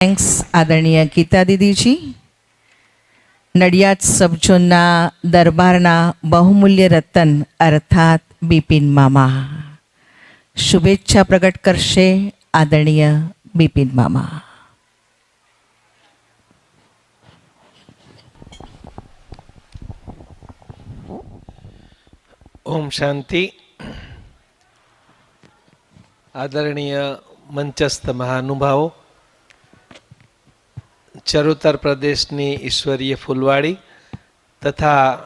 Thanks આદરણીય ગીતા દીદીજી. નડિયાદ સબજોનના દરબારના બહુમૂલ્ય રતન અર્થાત બિપિન મામા. શુભેચ્છા પ્રગટ કરશે આદરણીય બિપિન મામા. ઓમ શાંતિ. આદરણીય મંચસ્થ મહાનુભાવો ચરોતર પ્રદેશની ઈશ્વરીય ફૂલવાડી તથા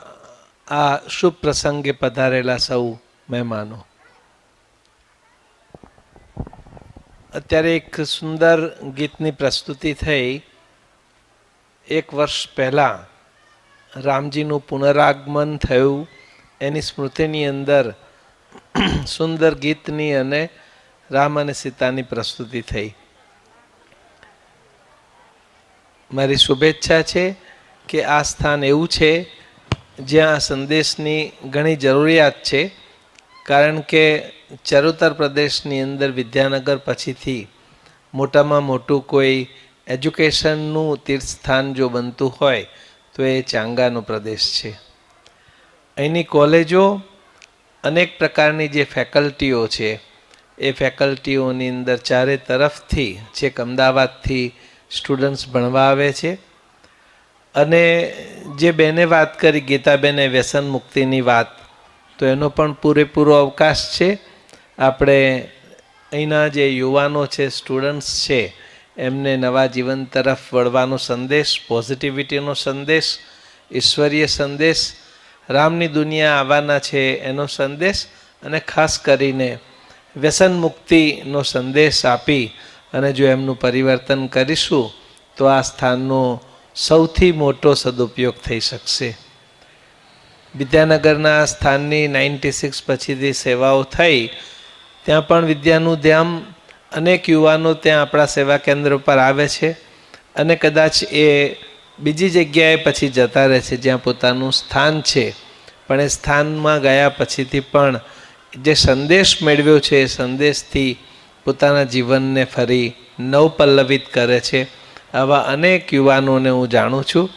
આ શુભ પ્રસંગે પધારેલા સૌ મહેમાનો. અત્યારે એક સુંદર ગીતની પ્રસ્તુતિ થઈ. એક વર્ષ પહેલાં રામજીનું પુનરાગમન થયું. એની સ્મૃતિની અંદર સુંદર ગીતની અને રામ અને સીતાની પ્રસ્તુતિ થઈ. મારી શુભેચ્છા છે કે આ સ્થાન એવું છે જ્યાં સંદેશની ઘણી જરૂરિયાત છે. કારણ કે ચરોતર પ્રદેશની અંદર વિદ્યાનગર પછીથી મોટામાં મોટું કોઈ એજ્યુકેશનનું તીર્થસ્થાન જો બનતું હોય, તો એ ચાંગાનો પ્રદેશ છે. અહીંની કોલેજો અનેક પ્રકારની જે ફેકલ્ટીઓ છે, એ ફેકલ્ટીઓની અંદર ચારે તરફથી, છેક અમદાવાદથી સ્ટુડન્ટ્સ ભણવા આવે છે. અને જે બેને વાત કરી, ગીતાબેને વ્યસન મુક્તિની વાત, તો એનો પણ પૂરેપૂરો અવકાશ છે. આપણે અહીંના જે યુવાનો છે, સ્ટુડન્ટ્સ છે, એમને નવા જીવન તરફ વળવાનો સંદેશ, પોઝિટિવિટીનો સંદેશ, ઈશ્વરીય સંદેશ, રામની દુનિયા આવવાના છે એનો સંદેશ, અને ખાસ કરીને વ્યસન મુક્તિનો સંદેશ આપી અને જો એમનું પરિવર્તન કરીશું, તો આ સ્થાનનો સૌથી મોટો સદુપયોગ થઈ શકશે. વિદ્યાનગરના સ્થાનની નાઇન્ટી સિક્સ પછીથી સેવાઓ થઈ, ત્યાં પણ વિદ્યાનું ધ્યાન અનેક યુવાનો ત્યાં આપણા સેવા કેન્દ્ર પર આવે છે અને કદાચ એ બીજી જગ્યાએ પછી જતા રહે છે જ્યાં પોતાનું સ્થાન છે. પણ એ સ્થાનમાં ગયા પછીથી પણ જે સંદેશ મેળવ્યો છે એ સંદેશથી પોતાના જીવનને ફરી નવપલ્લવિત કરે છે. આવા અનેક યુવાનોને હું જાણું છું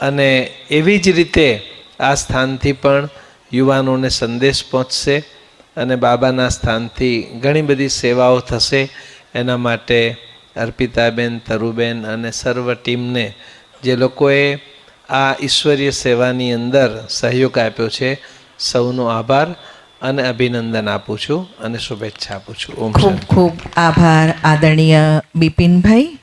અને એવી જ રીતે આ સ્થાનથી પણ યુવાનોને સંદેશ પહોંચશે અને બાબાના સ્થાનથી ઘણી બધી સેવાઓ થશે. એના માટે અર્પિતાબેન, તરુબેન અને સર્વ ટીમને જે લોકોએ આ ઈશ્વરીય સેવાની અંદર સહયોગ આપ્યો છે, સૌનો આભાર. અને અભિનંદન આપું છું અને શુભેચ્છા આપું છું. ખૂબ ખૂબ આભાર આદરણીય બિપિનભાઈ.